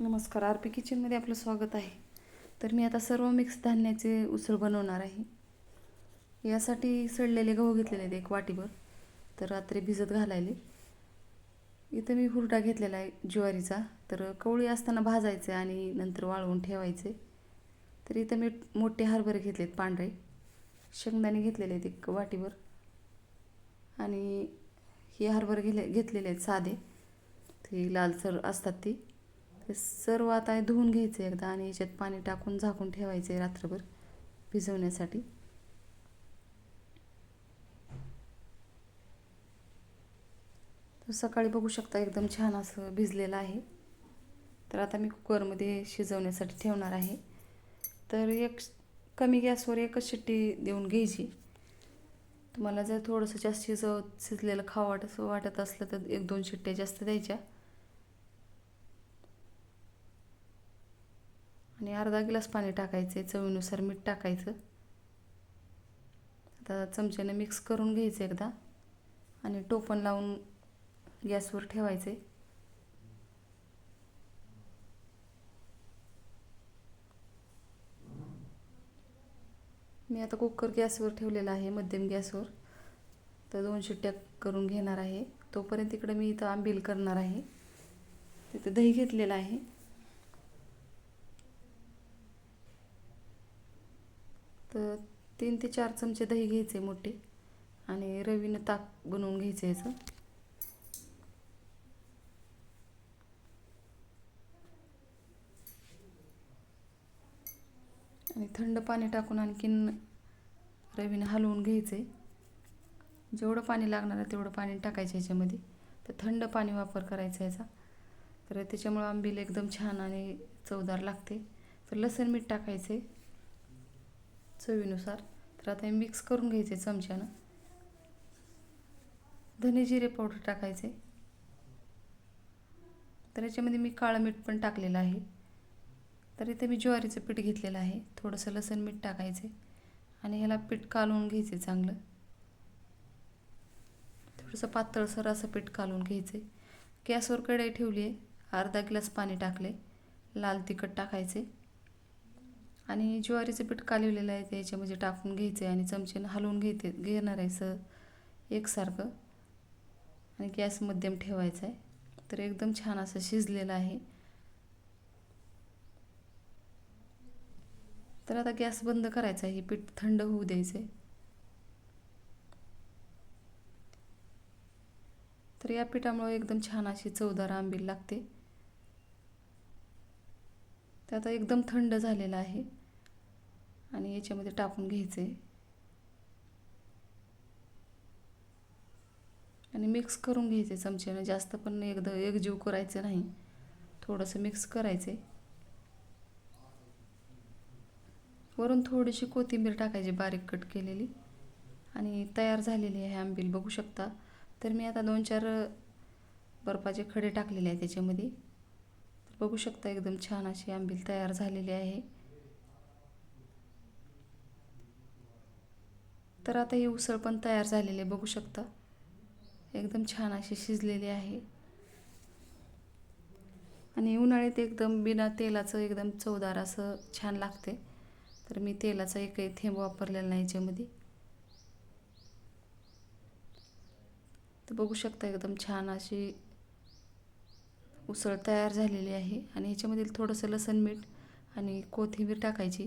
नमस्कार R P किचनमध्ये आपलं स्वागत आहे. तर मी आता सर्व मिक्स धान्याचे उसळ बनवणार आहे. यासाठी सडलेले गहू घेतलेले आहेत एक वाटीभर. तर रात्री भिजत घालायले. इथं मी हुरडा घेतलेला आहे ज्वारीचा. तर कवळी असताना भाजायचे आणि नंतर वाळवून ठेवायचे. तर इथं मी मोठे हरभरे घेतलेत पांढरे. शेंगदाणे घेतलेले आहेत एक वाटीभर. आणि हे हरभरे घेले घेतलेले आहेत साधे. ते लालसर असतात ती. सर्व आता हे धुवून घ्यायचे एकदा आणि याच्यात पाणी टाकून झाकून ठेवायचे रात्रभर भिजवण्यासाठी. तर सकाळी बघू शकता एकदम छान असं भिजलेलं आहे. तर आता मी कुकरमध्ये शिजवण्यासाठी ठेवणार आहे. तर एक कमी गॅसवर एकच शिट्टी देऊन घ्यायची. तुम्हाला जर थोडंसं जास्त शिजव शिजलेलं खावं वाटत वाटत असलं तर एक दोन शिट्ट्या जास्त द्यायच्या. आणि अर्धा ग्लास पाणी टाकायचे चवीनुसार मीठ टाकायचं. आता चमच्यानं मिक्स करून घ्यायचं एकदा आणि टोपण लावून गॅसवर ठेवायचे. मी आता कुकर गॅसवर ठेवलेला आहे मध्यम गॅसवर. तर दोन शिट्ट्या करून घेणार आहे. तोपर्यंत इकडं मी इथं आंबील करणार आहे. तिथं दही घेतलेलं आहे. तीन ते चार चमचे दही घ्यायचे मोठे आणि रवीनं ताक बनवून घ्यायचं याचं आणि थंड पाणी टाकून आणखीन रवीनं हलवून घ्यायचे जेवढं पाणी लागणार आहे तेवढं पाणी टाकायचं याच्यामध्ये तर थंड पाणी वापर करायचा याचा तर त्याच्यामुळं आंबील एकदम छान आणि चवदार लागते. तर लसण मीठ टाकायचे चवीनुसार. तर आता हे मिक्स करून घ्यायचे चमच्यानं. धने जिरे पावडर टाकायचे. तर याच्यामध्ये मी काळं मीठ पण टाकलेलं आहे. तर इथे मी ज्वारीचं पीठ घेतलेलं आहे. थोडंसं लसण मीठ टाकायचे. आणि ह्याला पीठ कालवून घ्यायचे चांगलं. थोडंसं पातळसर असं पीठ कालवून घ्यायचे. गॅसवर कढई ठेवली आहे. अर्धा ग्लास पाणी टाकले. लाल तिखट टाकायचे. आणि ज्वारीचं पीठ कालवलेलं आहे ते याच्यामध्ये टाकून घ्यायचं आहे आणि चमच्यानं हलवून घेते घेणार आहे सर एकसारखं. आणि गॅस मध्यम ठेवायचा आहे. तर एकदम छान असं शिजलेलं आहे. तर आता गॅस बंद करायचा आहे हे पीठ थंड होऊ द्यायचं आहे तर या पिठामुळे एकदम छान अशी चवदार आंबील लागते. ते आता एकदम थंड झालेलं आहे. आणि याच्यामध्ये टाकून घ्यायचे. आणि मिक्स करून घ्यायचे चमच्यानं. जास्त पण एकदा एकजीव करायचं नाही. थोडंसं मिक्स करायचं. आहे वरून थोडीशी कोथिंबीर टाकायची बारीक कट केलेली. आणि तयार झालेली आहे आंबील बघू शकता. तर मी आता दोन चार बर्फाचे खडे टाकलेले आहे त्याच्यामध्ये बघू शकता एकदम छान अशी आंबील तयार झालेली आहे. तर आता ही उसळ पण तयार झालेली आहे बघू शकता. एकदम छान अशी शिजलेली आहे. आणि उन्हाळ्यात एकदम बिना तेलाचं एकदम चवदार असं छान लागते. तर मी तेलाचा एकही थेंब वापरलेला नाही याच्यामध्ये. तर बघू शकता एकदम छान अशी उसळ तयार झालेली आहे. आणि ह्याच्यामधील थोडंसं लसण मीठ आणि कोथिंबीर टाकायची.